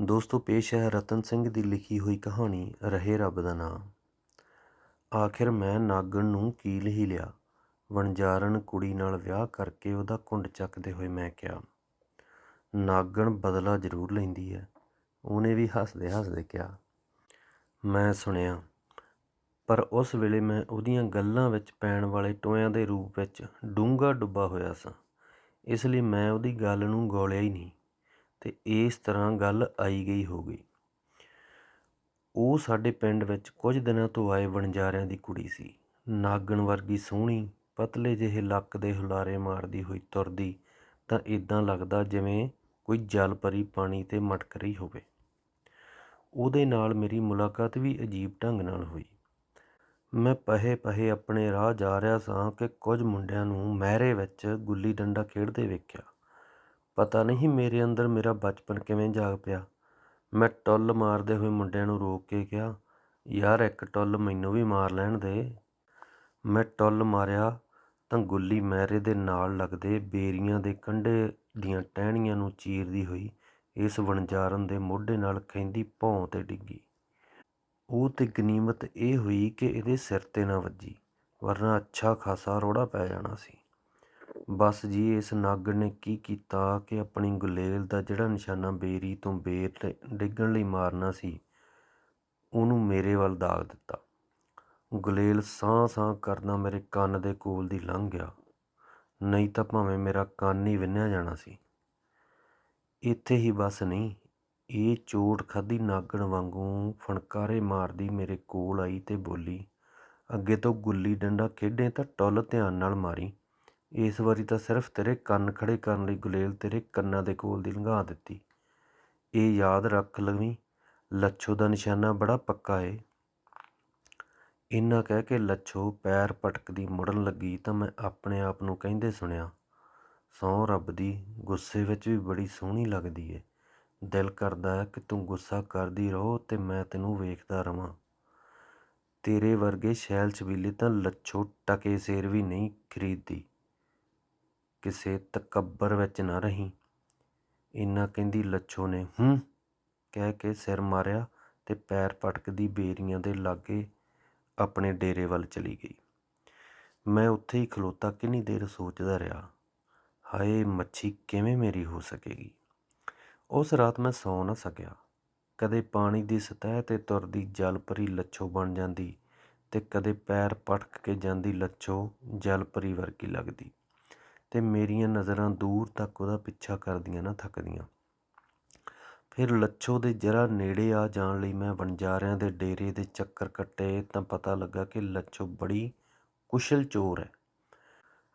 ਦੋਸਤੋ, ਪੇਸ਼ ਹੈ ਰਤਨ ਸਿੰਘ ਦੀ ਲਿਖੀ ਹੋਈ ਕਹਾਣੀ, ਰਹੇ ਰੱਬ ਦਾ ਨਾਮ ਆਖਿਰ ਮੈਂ ਨਾਗਣ ਨੂੰ ਕੀਲ ਹੀ ਲਿਆ। ਵਣਜਾਰਨ ਕੁੜੀ ਨਾਲ ਵਿਆਹ ਕਰਕੇ ਉਹਦਾ ਘੁੰਡ ਚੱਕਦੇ ਹੋਏ ਮੈਂ ਕਿਹਾ, ਨਾਗਣ ਬਦਲਾ ਜ਼ਰੂਰ ਲੈਂਦੀ ਹੈ। ਉਹਨੇ ਵੀ ਹੱਸਦੇ ਹੱਸਦੇ ਕਿਹਾ, ਮੈਂ ਸੁਣਿਆ, ਪਰ ਉਸ ਵੇਲੇ ਮੈਂ ਉਹਦੀਆਂ ਗੱਲਾਂ ਵਿੱਚ ਪੈਣ ਵਾਲੇ ਟੋਇਆਂ ਦੇ ਰੂਪ ਵਿੱਚ ਡੂੰਘਾ ਡੁੱਬਾ ਹੋਇਆ ਸਾਂ। ਇਸ ਲਈ ਮੈਂ ਉਹਦੀ ਗੱਲ ਨੂੰ ਗੋਲਿਆ ਹੀ ਨਹੀਂ। ਤੇ ਇਸ ਤਰ੍ਹਾਂ ਗੱਲ ਆਈ ਗਈ ਹੋ ਗਈ। ਉਹ ਸਾਡੇ ਪਿੰਡ ਵਿੱਚ ਕੁਝ ਦਿਨਾਂ ਤੋਂ ਆਏ ਵਣਜਾਰਿਆਂ ਦੀ ਕੁੜੀ ਸੀ। ਨਾਗਣ ਵਰਗੀ ਸੋਹਣੀ, ਪਤਲੇ ਜਿਹੇ ਲੱਕ ਦੇ ਹੁਲਾਰੇ ਮਾਰਦੀ ਹੋਈ ਤੁਰਦੀ ਤਾਂ ਇੱਦਾਂ ਲੱਗਦਾ ਜਿਵੇਂ ਕੋਈ ਜਲ ਪਰੀ ਪਾਣੀ ਤੇ ਮਟਕ ਰਹੀ ਹੋਵੇ। ਉਹਦੇ ਨਾਲ ਮੇਰੀ ਮੁਲਾਕਾਤ ਵੀ ਅਜੀਬ ਢੰਗ ਨਾਲ ਹੋਈ। ਮੈਂ ਪਹੇ ਪਹੇ ਆਪਣੇ ਰਾਹ ਜਾ ਰਿਹਾ ਸਾਂ ਕਿ ਕੁਝ ਮੁੰਡਿਆਂ ਨੂੰ ਮਹਿਰੇ ਵਿੱਚ ਗੁੱਲੀ ਡੰਡਾ ਖੇਡਦੇ ਵੇਖਿਆ। ਪਤਾ ਨਹੀਂ ਮੇਰੇ ਅੰਦਰ ਮੇਰਾ ਬਚਪਨ ਕਿਵੇਂ ਜਾਗ ਪਿਆ। ਮੈਂ ਟੁੱਲ ਮਾਰਦੇ ਹੋਏ ਮੁੰਡਿਆਂ ਨੂੰ ਰੋਕ ਕੇ ਕਿਹਾ, ਯਾਰ ਇੱਕ ਟੁੱਲ ਮੈਨੂੰ ਵੀ ਮਾਰ ਲੈਣ ਦੇ। ਮੈਂ ਟੁੱਲ ਮਾਰਿਆ ਤਾਂ ਗੁੱਲੀ ਮੈਰੇ ਦੇ ਨਾਲ ਲੱਗਦੇ ਬੇਰੀਆਂ ਦੇ ਕੰਢੇ ਦੀਆਂ ਟਹਿਣੀਆਂ ਨੂੰ ਚੀਰਦੀ ਹੋਈ ਇਸ ਵਣਜਾਰਨ ਦੇ ਮੋਢੇ ਨਾਲ ਖੈਂਦੀ ਭੌਂ ਤੇ ਡਿੱਗੀ। ਉਹ ਤੇ ਗਨੀਮਤ ਇਹ ਹੋਈ ਕਿ ਇਹਦੇ ਸਿਰ ਤੇ ਨਾ ਵੱਜੀ, ਵਰਨਾ ਅੱਛਾ ਖਾਸਾ ਰੋੜਾ ਪੈ ਜਾਣਾ ਸੀ। ਬਸ ਜੀ, ਇਸ ਨਾਗਣ ਨੇ ਕੀ ਕੀਤਾ ਕਿ ਆਪਣੀ ਗੁਲੇਲ ਦਾ ਜਿਹੜਾ ਨਿਸ਼ਾਨਾ ਬੇਰੀ ਤੋਂ ਬੇਰ ਡਿੱਗਣ ਲਈ ਮਾਰਨਾ ਸੀ, ਉਹਨੂੰ ਮੇਰੇ ਵੱਲ ਦਾਗ ਦਿੱਤਾ। ਗੁਲੇਲ ਸਾਹ ਸਾਹ ਕਰਦਾ ਮੇਰੇ ਕੰਨ ਦੇ ਕੋਲ ਦੀ ਲੰਘ ਗਿਆ। ਨਹੀਂ ਤਾਂ ਭਾਵੇਂ ਮੇਰਾ ਕੰਨ ਹੀ ਵਿੰਨਿਆ ਜਾਣਾ ਸੀ। ਇੱਥੇ ਹੀ ਬਸ ਨਹੀਂ, ਇਹ ਚੋਟ ਖਾਦੀ ਨਾਗਣ ਵਾਂਗੂ ਫਣਕਾਰੇ ਮਾਰਦੀ ਮੇਰੇ ਕੋਲ ਆਈ ਤੇ ਬੋਲੀ, ਅੱਗੇ ਤੋਂ ਗੁੱਲੀ ਡੰਡਾ ਖੇਡੇ ਤਾਂ ਟੁੱਲ ਧਿਆਨ ਨਾਲ ਮਾਰੀ। ਇਸ ਵਾਰੀ ਤਾਂ ਸਿਰਫ ਤੇਰੇ ਕੰਨ ਖੜ੍ਹੇ ਕਰਨ ਲਈ ਗੁਲੇਲ ਤੇਰੇ ਕੰਨਾਂ ਦੇ ਕੋਲ ਦੀ ਲੰਘਾ ਦਿੱਤੀ। ਇਹ ਯਾਦ ਰੱਖ ਲਵੀਂ, ਲੱਛੋ ਦਾ ਨਿਸ਼ਾਨਾ ਬੜਾ ਪੱਕਾ ਏ। ਇੰਨਾ ਕਹਿ ਕੇ ਲੱਛੋ ਪੈਰ ਪਟਕਦੀ ਮੁੜਨ ਲੱਗੀ ਤਾਂ ਮੈਂ ਆਪਣੇ ਆਪ ਨੂੰ ਕਹਿੰਦੇ ਸੁਣਿਆ ਸੌ ਰੱਬ ਦੀ, ਗੁੱਸੇ ਵਿੱਚ ਵੀ ਬੜੀ ਸੋਹਣੀ ਲੱਗਦੀ ਏ। ਦਿਲ ਕਰਦਾ ਹੈ ਕਿ ਤੂੰ ਗੁੱਸਾ ਕਰਦੀ ਰਹੋ ਤੇ ਮੈਂ ਤੈਨੂੰ ਵੇਖਦਾ ਰਵਾਂ। ਤੇਰੇ ਵਰਗੇ ਸ਼ੈਲ ਛਬੀਲੇ ਤਾਂ ਲੱਛੋ ਟਕੇ ਸੇਰ ਵੀ ਨਹੀਂ ਖਰੀਦਦੀ। ਕਿਸੇ ਤਕੱਬਰ ਵਿੱਚ ਨਾ ਰਹੀ। ਇੰਨਾ ਕਹਿੰਦੀ, ਲੱਛੋ ਨੇ, ਹੂੰ? ਕਹਿ ਕੇ ਸਿਰ ਮਾਰਿਆ ਤੇ ਪੈਰ ਪਟਕਦੀ ਬੇਰੀਆਂ ਦੇ ਲਾਗੇ ਆਪਣੇ ਡੇਰੇ ਵੱਲ ਚਲੀ ਗਈ। ਮੈਂ ਉੱਥੇ ਹੀ ਖਲੋਤਾ ਕਿੰਨੀ ਦੇਰ ਸੋਚਦਾ ਰਿਹਾ, ਹਾਏ, ਮੱਛੀ ਕਿਵੇਂ ਮੇਰੀ ਹੋ ਸਕੇਗੀ? ਉਸ ਰਾਤ ਮੈਂ ਸੌ ਨਾ ਸਕਿਆ। ਕਦੇ ਪਾਣੀ ਦੀ ਸਤਹ ਤੇ ਤੁਰਦੀ ਜਲ ਪਰੀ ਲੱਛੋ ਬਣ ਜਾਂਦੀ ਤੇ ਕਦੇ ਪੈਰ ਪਟਕ ਕੇ ਜਾਂਦੀ ਲੱਛੋ ਜਲ ਪਰੀ ਵਰਗੀ ਲੱਗਦੀ। ਅਤੇ ਮੇਰੀਆਂ ਨਜ਼ਰਾਂ ਦੂਰ ਤੱਕ ਉਹਦਾ ਪਿੱਛਾ ਕਰਦੀਆਂ ਨਾ, ਥੱਕਦੀਆਂ। ਫਿਰ ਲੱਛੋ ਦੇ ਜਰਾ ਨੇੜੇ ਆ ਜਾਣ ਲਈ ਮੈਂ ਵਣਜਾਰਿਆਂ ਦੇ ਡੇਰੇ ਦੇ ਚੱਕਰ ਕੱਟੇ। ਤਾਂ ਪਤਾ ਲੱਗਾ ਕਿ ਲੱਛੋ ਬੜੀ ਕੁਸ਼ਲ ਚੋਰ ਹੈ।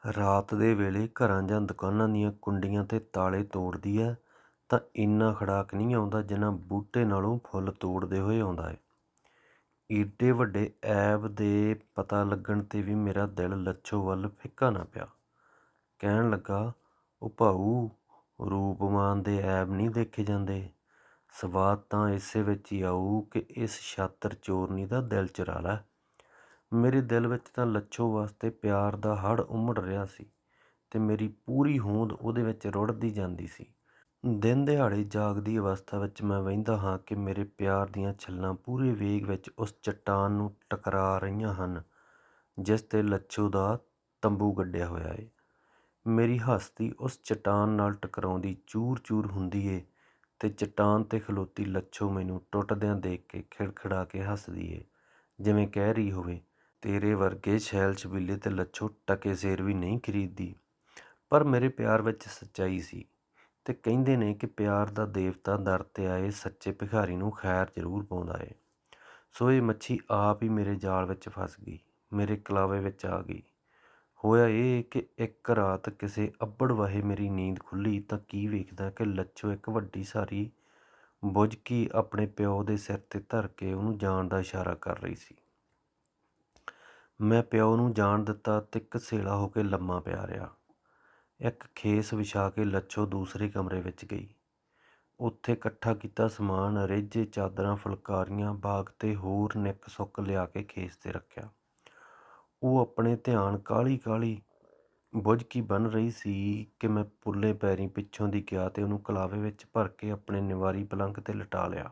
ਰਾਤ ਦੇ ਵੇਲੇ ਘਰਾਂ ਜਾਂ ਦੁਕਾਨਾਂ ਦੀਆਂ ਕੁੰਡੀਆਂ ਤੇ ਤਾਲੇ ਤੋੜਦੀ ਹੈ ਤਾਂ ਇੰਨਾ ਖੜਾਕ ਨਹੀਂ ਆਉਂਦਾ ਜਿੰਨਾ ਬੂਟੇ ਨਾਲੋਂ ਫੁੱਲ ਤੋੜਦੇ ਹੋਏ ਆਉਂਦਾ ਹੈ। ਏਡੇ ਵੱਡੇ ਐਬ ਦੇ ਪਤਾ ਲੱਗਣ ਤੇ ਵੀ ਮੇਰਾ ਦਿਲ ਲੱਛੋ ਵੱਲ ਫਿੱਕਾ ਨਾ ਪਿਆ। ਕਹਿਣ ਲੱਗਾ, ਉਹ ਭਾਊ ਰੂਪਮਾਨ ਦੇ ਐਬ ਨਹੀਂ ਦੇਖੇ ਜਾਂਦੇ। ਸਵਾਦ ਤਾਂ ਇਸੇ ਵਿੱਚ ਹੀ ਆਊ ਕਿ ਇਸ ਛਾਤਰ ਚੋਰਨੀ ਦਾ ਦਿਲ ਚੁਰਾ ਲੈ। ਮੇਰੇ ਦਿਲ ਵਿੱਚ ਤਾਂ ਲੱਛੋ ਵਾਸਤੇ ਪਿਆਰ ਦਾ ਹੜ੍ਹ ਉਮੜ ਰਿਹਾ ਸੀ ਤੇ ਮੇਰੀ ਪੂਰੀ ਹੋਂਦ ਉਹਦੇ ਵਿੱਚ ਰੁੜਦੀ ਜਾਂਦੀ ਸੀ। ਦਿਨ ਦਿਹਾੜੇ ਜਾਗਦੀ ਅਵਸਥਾ ਵਿੱਚ ਮੈਂ ਵਹਿੰਦਾ ਹਾਂ ਕਿ ਮੇਰੇ ਪਿਆਰ ਦੀਆਂ ਛੱਲਾਂ ਪੂਰੇ ਵੇਗ ਵਿੱਚ ਉਸ ਚੱਟਾਨ ਨੂੰ ਟਕਰਾ ਰਹੀਆਂ ਹਨ, ਜਿਸ ਤੇ ਲੱਛੋ ਦਾ ਤੰਬੂ ਗੱਡਿਆ ਹੋਇਆ ਏ। ਮੇਰੀ ਹਸਤੀ ਉਸ ਚਟਾਨ ਨਾਲ ਟਕਰਾਉਂਦੀ ਚੂਰ-ਚੂਰ ਹੁੰਦੀ ਏ ਤੇ ਚਟਾਨ ਤੇ ਖਲੋਤੀ ਲੱਛੋ ਮੈਨੂੰ ਟੁੱਟਦਿਆਂ ਦੇਖ ਕੇ ਖਿੜਖਿੜਾ ਕੇ ਹੱਸਦੀ ਏ। ਜਿਵੇਂ ਕਹਿ ਰਹੀ ਹੋਵੇ, ਤੇਰੇ ਵਰਗੇ ਛੈਲ ਛਬੀਲੇ ਤੇ ਲੱਛੋ ਟਕੇ ਸੇਰ ਵੀ ਨਹੀਂ ਖਰੀਦਦੀ। ਪਰ ਮੇਰੇ ਪਿਆਰ ਵਿੱਚ ਸੱਚਾਈ ਸੀ ਤੇ ਕਹਿੰਦੇ ਨੇ ਕਿ ਪਿਆਰ ਦਾ ਦੇਵਤਾ ਦਰ ਤੇ ਆਏ ਸੱਚੇ ਭਿਖਾਰੀ ਨੂੰ ਖੈਰ ਜ਼ਰੂਰ ਪਾਉਂਦਾ ਏ। ਸੋ ਇਹ ਮੱਛੀ ਆਪ ਹੀ ਮੇਰੇ ਜਾਲ ਵਿੱਚ ਫਸ ਗਈ, ਮੇਰੇ ਕਲਾਵੇ ਵਿੱਚ ਆ ਗਈ। ਹੋਇਆ ਇਹ ਕਿ ਇੱਕ ਰਾਤ ਕਿਸੇ ਅੱਬੜ ਵਾਹੇ ਮੇਰੀ ਨੀਂਦ ਖੁੱਲ੍ਹੀ ਤਾਂ ਕੀ ਵੇਖਦਾ ਕਿ ਲੱਛੋ ਇੱਕ ਵੱਡੀ ਸਾਰੀ ਬੁਝਕੀ ਆਪਣੇ ਪਿਓ ਦੇ ਸਿਰ ਤੇ ਧਰ ਕੇ ਉਹਨੂੰ ਜਾਣ ਦਾ ਇਸ਼ਾਰਾ ਕਰ ਰਹੀ ਸੀ। ਮੈਂ ਪਿਓ ਨੂੰ ਜਾਣ ਦਿੱਤਾ ਤੇ ਕਸੇਲਾ ਹੋ ਕੇ ਲੰਮਾ ਪਿਆ ਰਿਹਾ। ਇੱਕ ਖੇਸ ਵਿਛਾ ਕੇ ਲੱਛੋ ਦੂਸਰੇ ਕਮਰੇ ਵਿੱਚ ਗਈ। ਉੱਥੇ ਇਕੱਠਾ ਕੀਤਾ ਸਮਾਨ, ਰੇਜੇ, ਚਾਦਰਾਂ, ਫੁਲਕਾਰੀਆਂ, ਬਾਗ ਤੇ ਹੋਰ ਨਿੱਕ ਸੁੱਕ ਲਿਆ ਕੇ ਖੇਸ ਤੇ ਰੱਖਿਆ। ਉਹ ਆਪਣੇ ਧਿਆਨ ਕਾਹਲੀ ਕਾਲੀ ਬੁਝਕੀ ਬਣ ਰਹੀ ਸੀ ਕਿ ਮੈਂ ਪੁੱਲੇ ਪੈਰੀਂ ਪਿੱਛੋਂ ਦੀ ਗਿਆ ਅਤੇ ਉਹਨੂੰ ਕਲਾਵੇ ਵਿੱਚ ਭਰ ਕੇ ਆਪਣੇ ਨਿਵਾਰੀ ਪਲੰਘ ਤੇ ਲਿਟਾ ਲਿਆ।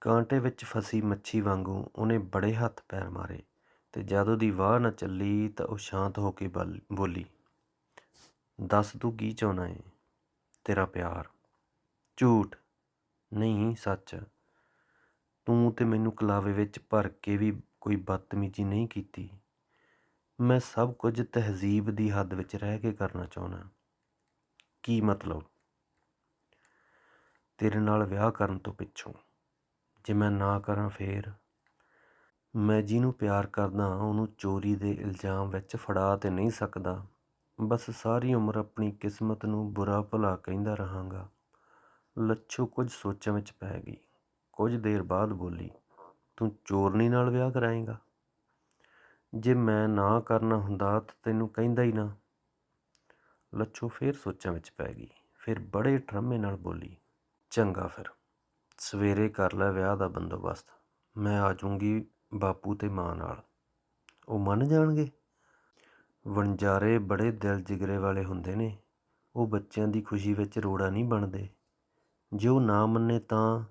ਕਾਂਟੇ ਵਿੱਚ ਫਸੀ ਮੱਛੀ ਵਾਂਗੂੰ ਉਹਨੇ ਬੜੇ ਹੱਥ ਪੈਰ ਮਾਰੇ ਅਤੇ ਜਦ ਉਹਦੀ ਵਾਹ ਨਾ ਚੱਲੀ ਤਾਂ ਉਹ ਸ਼ਾਂਤ ਹੋ ਕੇ ਬਲ- ਬੋਲੀ, ਦੱਸ ਤੂੰ ਕੀ ਚਾਹੁੰਦਾ ਏ? ਤੇਰਾ ਪਿਆਰ। ਝੂਠ। ਨਹੀਂ, ਸੱਚ। ਤੂੰ ਤੇ ਮੈਨੂੰ ਕਲਾਵੇ ਵਿੱਚ ਭਰ ਕੇ ਵੀ ਕੋਈ ਬਦਤਮੀਜ਼ੀ ਨਹੀਂ ਕੀਤੀ। ਮੈਂ ਸਭ ਕੁਝ ਤਹਿਜ਼ੀਬ ਦੀ ਹੱਦ ਵਿੱਚ ਰਹਿ ਕੇ ਕਰਨਾ ਚਾਹੁੰਦਾ ਕੀ ਮਤਲਬ? ਤੇਰੇ ਨਾਲ ਵਿਆਹ ਕਰਨ ਤੋਂ ਪਿੱਛੋਂ ਜੇ ਮੈਂ ਨਾ ਕਰਾਂ ਫੇਰ? ਮੈਂ ਜਿਹਨੂੰ ਪਿਆਰ ਕਰਦਾ ਉਹਨੂੰ ਚੋਰੀ ਦੇ ਇਲਜ਼ਾਮ ਵਿੱਚ ਫੜਾ ਤੇ ਨਹੀਂ ਸਕਦਾ। ਬਸ ਸਾਰੀ ਉਮਰ ਆਪਣੀ ਕਿਸਮਤ ਨੂੰ ਬੁਰਾ ਭਲਾ ਕਹਿੰਦਾ ਰਹਾਂਗਾ। ਲੱਛੋ ਕੁਝ ਸੋਚਾਂ ਵਿੱਚ ਪੈ ਗਈ। ਕੁਝ ਦੇਰ ਬਾਅਦ ਬੋਲੀ, ਤੂੰ ਚੋਰਨੀ ਨਾਲ ਵਿਆਹ ਕਰਾਏਗਾ? ਜੇ ਮੈਂ ਨਾ ਕਰਨਾ ਹੁੰਦਾ ਤਾਂ ਤੈਨੂੰ ਕਹਿੰਦਾ ਹੀ ਨਾ। ਲੱਛੋ ਫੇਰ ਸੋਚਾਂ ਵਿੱਚ ਪੈ ਗਈ। ਫਿਰ ਬੜੇ ਠਰਮੇ ਨਾਲ ਬੋਲੀ, ਚੰਗਾ ਫਿਰ, ਸਵੇਰੇ ਕਰ ਲੈ ਵਿਆਹ ਦਾ ਬੰਦੋਬਸਤ। ਮੈਂ ਆ ਜਾਊਂਗੀ ਬਾਪੂ ਤੇ ਮਾਂ ਨਾਲ। ਉਹ ਮੰਨ ਜਾਣਗੇ? ਵਣਜਾਰੇ ਬੜੇ ਦਿਲ ਜਿਗਰੇ ਵਾਲੇ ਹੁੰਦੇ ਨੇ। ਉਹ ਬੱਚਿਆਂ ਦੀ ਖੁਸ਼ੀ ਵਿੱਚ ਰੋੜਾ ਨਹੀਂ ਬਣਦੇ। ਜੇ ਉਹ ਨਾ ਮੰਨੇ ਤਾਂ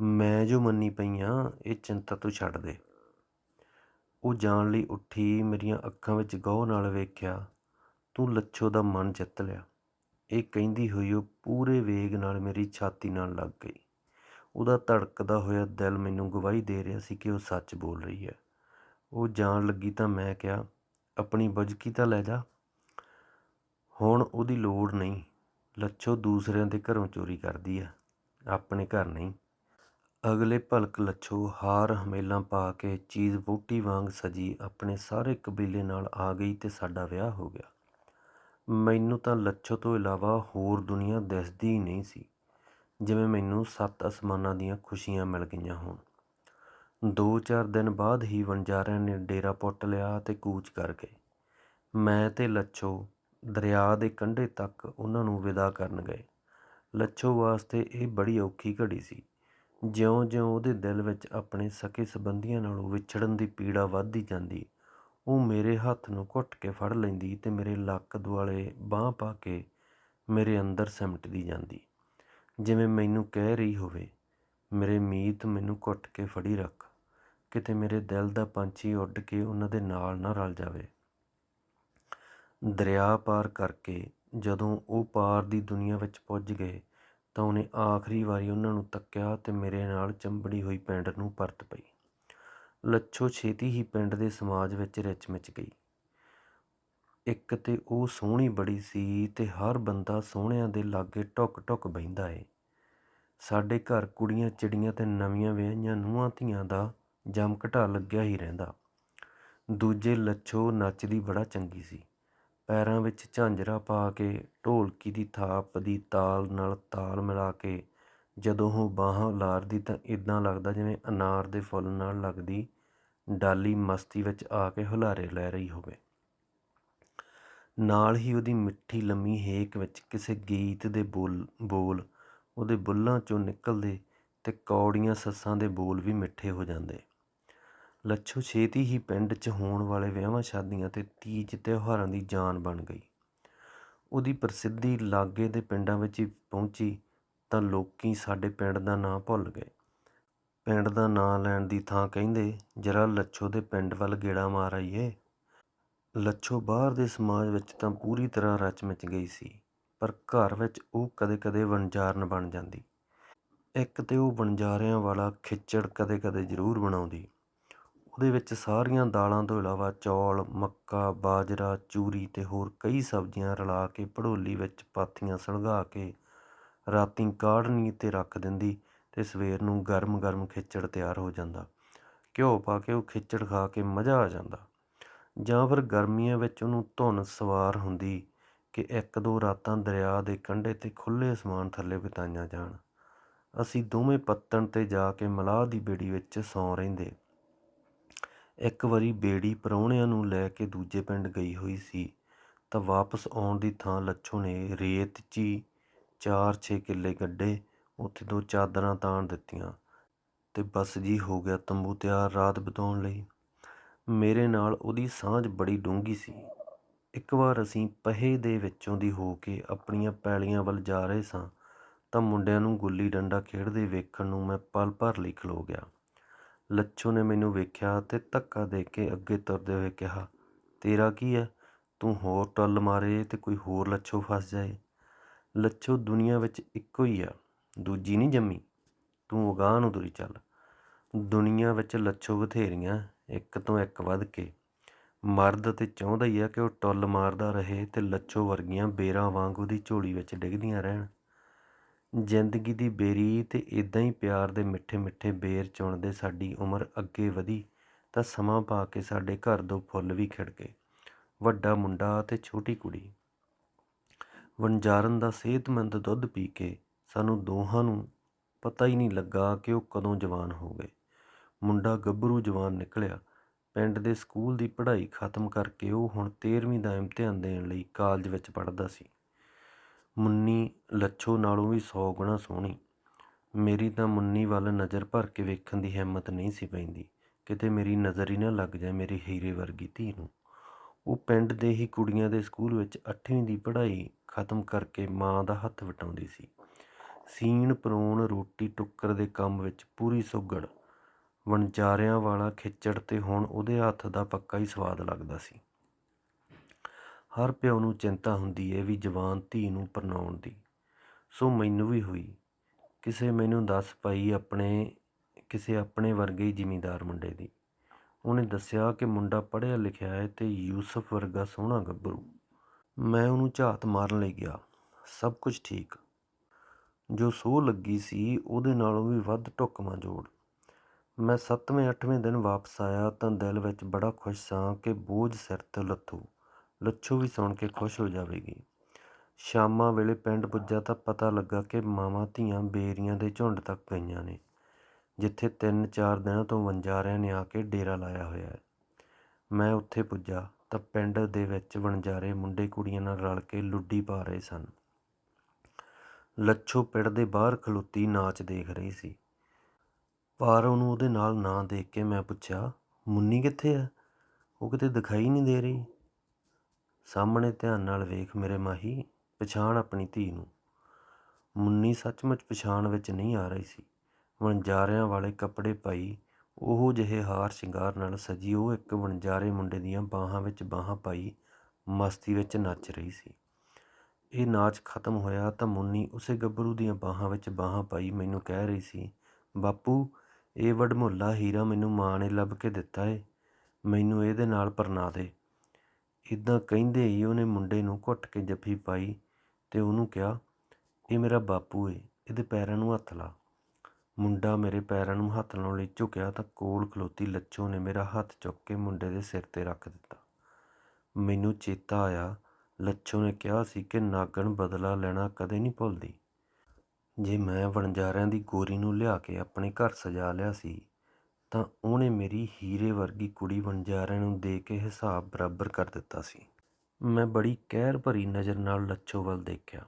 ਮੈਂ ਜੋ ਮੰਨੀ ਪਈ ਆ, ਇਹ ਚਿੰਤਾ ਤੂੰ ਛੱਡ ਦੇ। ਉਹ ਜਾਣ ਲਈ ਉੱਠੀ ਮੇਰੀਆਂ ਅੱਖਾਂ ਵਿੱਚ ਗੌਹ ਨਾਲ ਵੇਖਿਆ, ਤੂੰ ਲੱਛੋ ਦਾ ਮਨ ਜਿੱਤ ਲਿਆ। ਇਹ ਕਹਿੰਦੀ ਹੋਈ ਉਹ ਪੂਰੇ ਵੇਗ ਨਾਲ ਮੇਰੀ ਛਾਤੀ ਨਾਲ ਲੱਗ ਗਈ। ਉਹਦਾ ਧੜਕਦਾ ਹੋਇਆ ਦਿਲ ਮੈਨੂੰ ਗਵਾਹੀ ਦੇ ਰਿਹਾ ਸੀ ਕਿ ਉਹ ਸੱਚ ਬੋਲ ਰਹੀ ਹੈ। ਉਹ ਜਾਣ ਲੱਗੀ ਤਾਂ ਮੈਂ ਕਿਹਾ, ਆਪਣੀ ਬੁਝਕੀ ਤਾਂ ਲੈ ਜਾ? ਹੁਣ ਉਹਦੀ ਲੋੜ ਨਹੀਂ। ਲੱਛੋ ਦੂਸਰਿਆਂ ਦੇ ਘਰੋਂ ਚੋਰੀ ਕਰਦੀ ਆ ਆਪਣੇ ਘਰ ਨਹੀਂ। ਅਗਲੇ ਭਲਕ ਲੱਛੋ, ਹਾਰ ਹਮੇਲਾਂ ਪਾ ਕੇ ਚੀਜ਼ ਵੋਟੀ ਵਾਂਗ ਸਜੀ, ਆਪਣੇ ਸਾਰੇ ਕਬੀਲੇ ਨਾਲ ਆ ਗਈ ਤੇ ਸਾਡਾ ਵਿਆਹ ਹੋ ਗਿਆ। ਮੈਨੂੰ ਤਾਂ ਲੱਛੋ ਤੋਂ ਇਲਾਵਾ ਹੋਰ ਦੁਨੀਆ ਦਿਸਦੀ ਹੀ ਨਹੀਂ ਸੀ, ਜਿਵੇਂ ਮੈਨੂੰ ਸੱਤ ਅਸਮਾਨਾਂ ਦੀਆਂ ਖੁਸ਼ੀਆਂ ਮਿਲ ਗਈਆਂ ਹੋਣ। ਦੋ ਚਾਰ ਦਿਨ ਬਾਅਦ ਹੀ ਵਣਜਾਰਿਆਂ ਨੇ ਡੇਰਾ ਪੁੱਟ ਲਿਆ ਤੇ ਕੂਚ ਕਰ ਗਏ। ਮੈਂ ਤੇ ਲੱਛੋ ਦਰਿਆ ਦੇ ਕੰਢੇ ਤੱਕ ਉਹਨਾਂ ਨੂੰ ਵਿਦਾ ਕਰਨ ਗਏ। ਲੱਛੋ ਵਾਸਤੇ ਇਹ ਬੜੀ ਔਖੀ ਘੜੀ ਸੀ। ਜਿਉਂ-ਜਿਉਂ ਉਹਦੇ ਦਿਲ ਵਿੱਚ ਆਪਣੇ ਸਕੇ ਸੰਬੰਧੀਆਂ ਨਾਲੋਂ ਵਿਛੜਨ ਦੀ ਪੀੜਾ ਵੱਧਦੀ ਜਾਂਦੀ, ਉਹ ਮੇਰੇ ਹੱਥ ਨੂੰ ਘੁੱਟ ਕੇ ਫੜ ਲੈਂਦੀ ਤੇ ਮੇਰੇ ਲੱਕ ਦੁਆਲੇ ਬਾਹ ਪਾ ਕੇ ਮੇਰੇ ਅੰਦਰ ਸਿਮਟਦੀ ਜਾਂਦੀ। ਜਿਵੇਂ ਮੈਨੂੰ ਕਹਿ ਰਹੀ ਹੋਵੇ, ਮੇਰੇ ਮੀਤ ਮੈਨੂੰ ਘੁੱਟ ਕੇ ਫੜੀ ਰੱਖ। ਕਿਤੇ ਮੇਰੇ ਦਿਲ ਦਾ ਪੰਛੀ ਉੱਡ ਕੇ ਉਹਨਾਂ ਦੇ ਨਾਲ ਨਾ ਰਲ ਜਾਵੇ। ਦਰਿਆ ਪਾਰ ਕਰਕੇ ਜਦੋਂ ਉਹ ਪਾਰ ਦੀ ਦੁਨੀਆ ਵਿੱਚ ਪੁੱਜ ਗਏ ਤਾਂ ਉਹਨੇ ਆਖਰੀ ਵਾਰੀ ਉਹਨਾਂ ਨੂੰ ਤੱਕਿਆ ਤੇ ਮੇਰੇ ਨਾਲ ਚੰਬੜੀ ਹੋਈ ਪਿੰਡ ਨੂੰ ਪਰਤ ਪਈ। ਲੱਛੋ ਛੇਤੀ ਹੀ ਪਿੰਡ ਦੇ ਸਮਾਜ ਵਿੱਚ ਰਿਚ ਮਿਚ ਗਈ। ਇੱਕ ਤੇ ਉਹ ਸੋਹਣੀ ਬੜੀ ਸੀ ਤੇ ਹਰ ਬੰਦਾ ਸੋਹਣਿਆਂ ਦੇ ਲਾਗੇ ਟੁੱਕ ਟੁੱਕ ਬਹਿੰਦਾ ਏ। ਸਾਡੇ ਘਰ ਕੁੜੀਆਂ ਚਿੜੀਆਂ ਤੇ ਨਵੀਆਂ ਵਿਆਹੀਆਂ ਨੂੰਹਾਂ ਧੀਆਂ ਦਾ ਜਮ ਘਟਾ ਲੱਗਿਆ ਹੀ ਰਹਿੰਦਾ। ਦੂਜੇ ਲੱਛੋ ਨੱਚਦੀ ਬੜਾ ਚੰਗੀ ਸੀ। ਪੈਰਾਂ ਵਿੱਚ ਝਾਂਜਰਾ ਪਾ ਕੇ, ਢੋਲਕੀ ਦੀ ਥਾਪ ਦੀ ਤਾਲ ਨਾਲ ਤਾਲ ਮਿਲਾ ਕੇ, ਜਦੋਂ ਉਹ ਬਾਹਾਂ ਉਲਾਰਦੀ ਤਾਂ ਇੱਦਾਂ ਲੱਗਦਾ ਜਿਵੇਂ ਅਨਾਰ ਦੇ ਫੁੱਲ ਨਾਲ ਲੱਗਦੀ ਡਾਲੀ ਮਸਤੀ ਵਿੱਚ ਆ ਕੇ ਹੁਲਾਰੇ ਲੈ ਰਹੀ ਹੋਵੇ। ਨਾਲ ਹੀ ਉਹਦੀ ਮਿੱਠੀ ਲੰਮੀ ਹੇਕ ਵਿੱਚ ਕਿਸੇ ਗੀਤ ਦੇ ਬੋਲ ਬੋਲ, ਉਹਦੇ ਬੁੱਲਾਂ ਚੋਂ ਨਿਕਲਦੇ ਤੇ ਕੌੜੀਆਂ ਸੱਸਾਂ ਦੇ ਬੋਲ ਵੀ ਮਿੱਠੇ ਹੋ ਜਾਂਦੇ। ਲੱਛੋ ਛੇਤੀ ਹੀ ਪਿੰਡ 'ਚ ਹੋਣ ਵਾਲੇ ਵਿਆਹਾਂ ਸ਼ਾਦੀਆਂ ਅਤੇ ਤੀਜ ਤਿਉਹਾਰਾਂ ਦੀ ਜਾਨ ਬਣ ਗਈ। ਉਹਦੀ ਪ੍ਰਸਿੱਧੀ ਲਾਗੇ ਦੇ ਪਿੰਡਾਂ ਵਿੱਚ ਹੀ ਪਹੁੰਚੀ ਤਾਂ ਲੋਕੀ ਸਾਡੇ ਪਿੰਡ ਦਾ ਨਾਂ ਭੁੱਲ ਗਏ। ਪਿੰਡ ਦਾ ਨਾਂ ਲੈਣ ਦੀ ਥਾਂ ਕਹਿੰਦੇ, ਜਰਾ ਲੱਛੋ ਦੇ ਪਿੰਡ ਵੱਲ ਗੇੜਾ ਮਾਰ ਆਈਏ। ਲੱਛੋ ਬਾਹਰ ਦੇ ਸਮਾਜ ਵਿੱਚ ਤਾਂ ਪੂਰੀ ਤਰ੍ਹਾਂ ਰਚ ਮਿਚ ਗਈ ਸੀ, ਪਰ ਘਰ ਵਿੱਚ ਉਹ ਕਦੇ-ਕਦੇ ਵਣਜਾਰਨ ਬਣ ਜਾਂਦੀ। ਇੱਕ ਤੇ ਉਹ ਵਣਜਾਰਿਆਂ ਵਾਲਾ ਖਿੱਚੜ ਕਦੇ-ਕਦੇ ਜ਼ਰੂਰ ਬਣਾਉਂਦੀ। ਉਹਦੇ ਵਿੱਚ ਸਾਰੀਆਂ ਦਾਲਾਂ ਤੋਂ ਇਲਾਵਾ ਚੌਲ, ਮੱਕਾ, ਬਾਜਰਾ, ਚੂਰੀ ਅਤੇ ਹੋਰ ਕਈ ਸਬਜ਼ੀਆਂ ਰਲਾ ਕੇ ਭੜੋਲੀ ਵਿੱਚ ਪਾਥੀਆਂ ਸਲਗਾ ਕੇ ਰਾਤੀਂ ਕਾੜਨੀ ਤੇ ਰੱਖ ਦਿੰਦੀ ਅਤੇ ਸਵੇਰ ਨੂੰ ਗਰਮ-ਗਰਮ ਖਿੱਚੜ ਤਿਆਰ ਹੋ ਜਾਂਦਾ। ਘਿਓ ਪਾ ਕੇ ਉਹ ਖਿੱਚੜ ਖਾ ਕੇ ਮਜ਼ਾ ਆ ਜਾਂਦਾ। ਜਾਂ ਫਿਰ ਗਰਮੀਆਂ ਵਿੱਚ ਉਹਨੂੰ ਧੁਨ ਸਵਾਰ ਹੁੰਦੀ ਕਿ ਇੱਕ ਦੋ ਰਾਤਾਂ ਦਰਿਆ ਦੇ ਕੰਢੇ ਤੇ ਖੁੱਲ੍ਹੇ ਅਸਮਾਨ ਥੱਲੇ ਬਿਤਾਈਆਂ ਜਾਣ। ਅਸੀਂ ਦੋਵੇਂ ਪੱਤਣ ਤੇ ਜਾ ਕੇ ਮਲਾਹ ਦੀ ਬੇੜੀ ਵਿੱਚ ਸੌਂ ਰਹਿੰਦੇ ਇੱਕ ਵਾਰੀ ਬੇੜੀ ਪ੍ਰਾਹੁਣਿਆਂ ਨੂੰ ਲੈ ਕੇ ਦੂਜੇ ਪਿੰਡ ਗਈ ਹੋਈ ਸੀ, ਤਾਂ ਵਾਪਸ ਆਉਣ ਦੀ ਥਾਂ ਲੱਛੋ ਨੇ ਰੇਤ 'ਚ ਹੀ ਚਾਰ ਛੇ ਕਿੱਲੇ ਗੱਡੇ ਉੱਥੇ ਦੋ ਚਾਦਰਾਂ ਤਾਣ ਦਿੱਤੀਆਂ ਤੇ ਬਸ ਜੀ ਹੋ ਗਿਆ ਤੰਬੂ ਤਿਆਰ ਰਾਤ ਬਿਤਾਉਣ ਲਈ। ਮੇਰੇ ਨਾਲ ਉਹਦੀ ਸਾਂਝ ਬੜੀ ਡੂੰਘੀ ਸੀ। ਇੱਕ ਵਾਰ ਅਸੀਂ ਪਹੇ ਦੇ ਵਿੱਚੋਂ ਦੀ ਹੋ ਕੇ ਆਪਣੀਆਂ ਪੈਲੀਆਂ ਵੱਲ ਜਾ ਰਹੇ ਸਾਂ, ਤਾਂ ਮੁੰਡਿਆਂ ਨੂੰ ਗੁੱਲੀ ਡੰਡਾ ਖੇਡਦੇ ਵੇਖਣ ਨੂੰ ਮੈਂ ਪਲ ਭਰ ਲਈ ਖਲੋ ਗਿਆ। ਲੱਛੋ ਨੇ ਮੈਨੂੰ ਵੇਖਿਆ ਅਤੇ ਧੱਕਾ ਦੇ ਕੇ ਅੱਗੇ ਤੁਰਦੇ ਹੋਏ ਕਿਹਾ, ਤੇਰਾ ਕੀ ਹੈ ਤੂੰ ਹੋਰ ਟੱਲ ਮਾਰੇ ਤੇ ਕੋਈ ਹੋਰ ਲੱਛੋ ਫਸ ਜਾਏ। ਲੱਛੋ ਦੁਨੀਆ ਵਿੱਚ ਇੱਕੋ ਹੀ ਆ ਦੂਜੀ ਨਹੀਂ ਜੰਮੀ। ਤੂੰ ਅਗਾਂਹ ਨੂੰ ਤੁਰੀ ਚੱਲ। ਦੁਨੀਆ ਵਿੱਚ ਲੱਛੋ ਬਥੇਰੀਆਂ, ਇੱਕ ਤੋਂ ਇੱਕ ਵੱਧ ਕੇ। ਮਰਦ ਤੇ ਚਾਹੁੰਦਾ ਹੀ ਆ ਕਿ ਉਹ ਟੁੱਲ ਮਾਰਦਾ ਰਹੇ ਤੇ ਲੱਛੋ ਵਰਗੀਆਂ ਬੇਰਾਂ ਵਾਂਗ ਉਹਦੀ ਝੋਲੀ ਵਿੱਚ ਡਿੱਗਦੀਆਂ ਰਹਿਣ। ਜ਼ਿੰਦਗੀ ਦੀ ਬੇਰੀ ਅਤੇ ਇੱਦਾਂ ਹੀ ਪਿਆਰ ਦੇ ਮਿੱਠੇ ਮਿੱਠੇ ਬੇਰ ਚੁਣਦੇ ਸਾਡੀ ਉਮਰ ਅੱਗੇ ਵਧੀ ਤਾਂ ਸਮਾਂ ਪਾ ਕੇ ਸਾਡੇ ਘਰ ਦੋ ਫੁੱਲ ਵੀ ਖਿੜ ਗਏ। ਵੱਡਾ ਮੁੰਡਾ ਅਤੇ ਛੋਟੀ ਕੁੜੀ। ਵਣਜਾਰਨ ਦਾ ਸਿਹਤਮੰਦ ਦੁੱਧ ਪੀ ਕੇ ਸਾਨੂੰ ਦੋਹਾਂ ਨੂੰ ਪਤਾ ਹੀ ਨਹੀਂ ਲੱਗਾ ਕਿ ਉਹ ਕਦੋਂ ਜਵਾਨ ਹੋ ਗਏ। ਮੁੰਡਾ ਗੱਭਰੂ ਜਵਾਨ ਨਿਕਲਿਆ। ਪਿੰਡ ਦੇ ਸਕੂਲ ਦੀ ਪੜ੍ਹਾਈ ਖਤਮ ਕਰਕੇ ਉਹ ਹੁਣ 13ਵੀਂ ਦਾ ਇਮਤਿਹਾਨ ਦੇਣ ਲਈ ਕਾਲਜ ਵਿੱਚ ਪੜ੍ਹਦਾ ਸੀ। ਮੁੰਨੀ ਲੱਛੋ ਨਾਲੋਂ ਵੀ ਸੌ ਗੁਣਾ ਸੋਹਣੀ। ਮੇਰੀ ਤਾਂ ਮੁੰਨੀ ਵੱਲ ਨਜ਼ਰ ਭਰ ਕੇ ਵੇਖਣ ਦੀ ਹਿੰਮਤ ਨਹੀਂ ਸੀ ਪੈਂਦੀ। ਕਿਤੇ ਮੇਰੀ ਨਜ਼ਰ ਹੀ ਨਾ ਲੱਗ ਜਾਏ ਮੇਰੀ ਹੀਰੇ ਵਰਗੀ ਧੀ ਨੂੰ। ਉਹ ਪਿੰਡ ਦੇ ਹੀ ਕੁੜੀਆਂ ਦੇ ਸਕੂਲ ਵਿੱਚ 8ਵੀਂ ਦੀ ਪੜ੍ਹਾਈ ਖਤਮ ਕਰਕੇ ਮਾਂ ਦਾ ਹੱਥ ਵਟਾਉਂਦੀ ਸੀ। ਸੀਣ ਪਰੋਣ ਰੋਟੀ ਟੁੱਕਰ ਦੇ ਕੰਮ ਵਿੱਚ ਪੂਰੀ ਸੁਗੜ। ਵਣਜਾਰਿਆਂ ਵਾਲਾ ਖਿੱਚੜ ਤੇ ਹੁਣ ਉਹਦੇ ਹੱਥ ਦਾ ਪੱਕਾ ਹੀ ਸਵਾਦ ਲੱਗਦਾ ਸੀ। ਹਰ ਪਿਓ ਨੂੰ ਚਿੰਤਾ ਹੁੰਦੀ ਹੈ ਵੀ ਜਵਾਨ ਧੀ ਨੂੰ ਪਰਨਾਉਣ ਦੀ। ਸੋ ਮੈਨੂੰ ਵੀ ਹੋਈ। ਕਿਸੇ ਮੈਨੂੰ ਦੱਸ ਪਾਈ ਆਪਣੇ, ਕਿਸੇ ਆਪਣੇ ਵਰਗੇ ਹੀ ਜ਼ਿਮੀਂਦਾਰ ਮੁੰਡੇ ਦੀ। ਉਹਨੇ ਦੱਸਿਆ ਕਿ ਮੁੰਡਾ ਪੜ੍ਹਿਆ ਲਿਖਿਆ ਹੈ ਅਤੇ ਯੂਸਫ ਵਰਗਾ ਸੋਹਣਾ ਗੱਭਰੂ। ਮੈਂ ਉਹਨੂੰ ਝਾਤ ਮਾਰਨ ਲਈ ਗਿਆ। ਸਭ ਕੁਝ ਠੀਕ। ਜੋ ਸੋਹ ਲੱਗੀ ਸੀ ਉਹਦੇ ਨਾਲੋਂ ਵੀ ਵੱਧ ਢੁਕਵਾਂ ਜੋੜ। ਮੈਂ 7ਵੇਂ 8ਵੇਂ ਦਿਨ ਵਾਪਸ ਆਇਆ ਤਾਂ ਦਿਲ ਵਿੱਚ ਬੜਾ ਖੁਸ਼ ਸਾਂ ਕਿ ਬੋਝ ਸਿਰ ਤੋਂ ਲੱਥੂ। ਲੱਛੂ ਵੀ ਸੁਣ ਕੇ ਖੁਸ਼ ਹੋ ਜਾਵੇਗੀ। ਸ਼ਾਮਾਂ ਵੇਲੇ ਪਿੰਡ ਪੁੱਜਾ ਤਾਂ ਪਤਾ ਲੱਗਾ ਕਿ ਮਾਵਾਂ ਧੀਆਂ ਬੇਰੀਆਂ ਦੇ ਝੁੰਡ ਤੱਕ ਗਈਆਂ ਨੇ, ਜਿੱਥੇ ਤਿੰਨ ਚਾਰ ਦਿਨਾਂ ਤੋਂ ਵਣਜਾਰਿਆਂ ਨੇ ਆ ਕੇ ਡੇਰਾ ਲਾਇਆ ਹੋਇਆ ਹੈ। ਮੈਂ ਉੱਥੇ ਪੁੱਜਾ ਤਾਂ ਪਿੰਡ ਦੇ ਵਿੱਚ ਵਣਜਾਰੇ ਮੁੰਡੇ ਕੁੜੀਆਂ ਨਾਲ ਰਲ ਕੇ ਲੁੱਡੀ ਪਾ ਰਹੇ ਸਨ। ਲੱਛੋ ਪਿੰਡ ਦੇ ਬਾਹਰ ਖਲੋਤੀ ਨਾਚ ਦੇਖ ਰਹੀ ਸੀ। ਪਰ ਉਹਨੂੰ ਉਹਦੇ ਨਾਲ ਨਾ ਦੇਖ ਕੇ ਮੈਂ ਪੁੱਛਿਆ, ਮੁੰਨੀ ਕਿੱਥੇ ਹੈ? ਉਹ ਕਿਤੇ ਦਿਖਾਈ ਨਹੀਂ ਦੇ ਰਹੀ? ਸਾਹਮਣੇ ਧਿਆਨ ਨਾਲ ਵੇਖ ਮੇਰੇ ਮਾਹੀ, ਪਛਾਣ ਆਪਣੀ ਧੀ ਨੂੰ। ਮੁੰਨੀ ਸੱਚਮੁੱਚ ਪਛਾਣ ਵਿੱਚ ਨਹੀਂ ਆ ਰਹੀ ਸੀ। ਵਣਜਾਰਿਆਂ ਵਾਲੇ ਕੱਪੜੇ ਪਾਈ, ਉਹੋ ਜਿਹੇ ਹਾਰ ਸ਼ਿੰਗਾਰ ਨਾਲ ਸਜੀ ਉਹ ਇੱਕ ਵਣਜਾਰੇ ਮੁੰਡੇ ਦੀਆਂ ਬਾਹਾਂ ਵਿੱਚ ਬਾਹਾਂ ਪਾਈ, ਮਸਤੀ ਵਿੱਚ ਨੱਚ ਰਹੀ ਸੀ। ਇਹ ਨਾਚ ਖਤਮ ਹੋਇਆ ਤਾਂ ਮੁੰਨੀ ਉਸੇ ਗੱਭਰੂ ਦੀਆਂ ਬਾਹਾਂ ਵਿੱਚ ਬਾਹਾਂ ਪਾਈ ਮੈਨੂੰ ਕਹਿ ਰਹੀ ਸੀ, ਬਾਪੂ, ਇਹ ਵਡਮੁੱਲਾ ਹੀਰਾ ਮੈਨੂੰ ਮਾਂ ਨੇ ਲੱਭ ਕੇ ਦਿੱਤਾ ਏ। ਮੈਨੂੰ ਇਹਦੇ ਨਾਲ ਪਰਨਾ ਦੇ। ਇੱਦਾਂ ਕਹਿੰਦੇ ਹੀ ਉਹਨੇ ਮੁੰਡੇ ਨੂੰ ਘੁੱਟ ਕੇ ਜੱਫੀ ਪਾਈ ਅਤੇ ਉਹਨੂੰ ਕਿਹਾ, ਇਹ ਮੇਰਾ ਬਾਪੂ ਏ, ਇਹਦੇ ਪੈਰਾਂ ਨੂੰ ਹੱਥ ਲਾ। ਮੁੰਡਾ ਮੇਰੇ ਪੈਰਾਂ ਨੂੰ ਹੱਥ ਲਾਉਣ ਲਈ ਝੁਕਿਆ ਤਾਂ ਕੋਲ ਖਲੋਤੀ ਲੱਛੋ ਨੇ ਮੇਰਾ ਹੱਥ ਚੁੱਕ ਕੇ ਮੁੰਡੇ ਦੇ ਸਿਰ ਤੇ ਰੱਖ ਦਿੱਤਾ। ਮੈਨੂੰ ਚੇਤਾ ਆਇਆ, ਲੱਛੋ ਨੇ ਕਿਹਾ ਸੀ ਕਿ ਨਾਗਣ ਬਦਲਾ ਲੈਣਾ ਕਦੇ ਨਹੀਂ ਭੁੱਲਦੀ। ਜੇ ਮੈਂ ਵਣਜਾਰਿਆਂ ਦੀ ਗੋਰੀ ਨੂੰ ਲਿਆ ਕੇ ਆਪਣੇ ਘਰ ਸਜਾ ਲਿਆ ਸੀ ਤਾਂ ਉਹਨੇ ਮੇਰੀ ਹੀਰੇ ਵਰਗੀ ਕੁੜੀ ਵਣਜਾਰਿਆਂ ਨੂੰ ਦੇ ਕੇ ਹਿਸਾਬ ਬਰਾਬਰ ਕਰ ਦਿੱਤਾ ਸੀ। ਮੈਂ ਬੜੀ ਕਹਿਰ ਭਰੀ ਨਜ਼ਰ ਨਾਲ ਲੱਛੋ ਵੱਲ ਦੇਖਿਆ,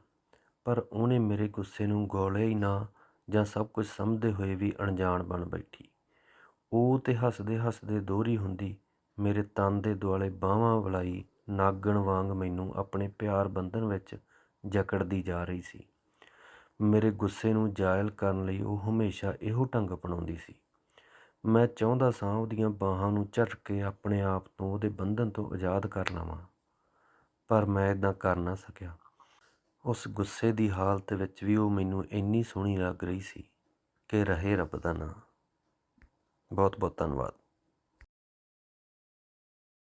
ਪਰ ਉਹਨੇ ਮੇਰੇ ਗੁੱਸੇ ਨੂੰ ਗੋਲਿਆ ਹੀ ਨਾ ਜਾਂ ਸਭ ਕੁਝ ਸਮਝਦੇ ਹੋਏ ਵੀ ਅਣਜਾਣ ਬਣ ਬੈਠੀ। ਉਹ ਤੇ ਹੱਸਦੇ ਹੱਸਦੇ ਦੋਹਰੀ ਹੁੰਦੀ, ਮੇਰੇ ਤਨ ਦੇ ਦੁਆਲੇ ਬਾਹਾਂ ਵਲਾਈ ਨਾਗਣ ਵਾਂਗ ਮੈਨੂੰ ਆਪਣੇ ਪਿਆਰ ਬੰਧਨ ਵਿੱਚ ਜਕੜਦੀ ਜਾ ਰਹੀ ਸੀ। ਮੇਰੇ ਗੁੱਸੇ ਨੂੰ ਜਾਇਲ ਕਰਨ ਲਈ ਉਹ ਹਮੇਸ਼ਾ ਇਹੋ ਢੰਗ ਅਪਣਾਉਂਦੀ ਸੀ। ਮੈਂ ਚਾਹੁੰਦਾ ਸਾਂ ਉਹਦੀਆਂ ਬਾਹਾਂ ਨੂੰ ਝਟਕ ਕੇ ਆਪਣੇ ਆਪ ਤੋਂ, ਉਹਦੇ ਬੰਧਨ ਤੋਂ ਆਜ਼ਾਦ ਕਰ ਲਵਾਂ। ਪਰ ਮੈਂ ਇਦਾਂ ਕਰ ਨਾ ਸਕਿਆ। ਉਸ ਗੁੱਸੇ ਦੀ ਹਾਲਤ ਵਿੱਚ ਵੀ ਉਹ ਮੈਨੂੰ ਇੰਨੀ ਸੋਹਣੀ ਲੱਗ ਰਹੀ ਸੀ ਕਿ ਰਹੇ ਰੱਬ ਦਾ ਨਾਂ। ਬਹੁਤ ਬਹੁਤ ਧੰਨਵਾਦ।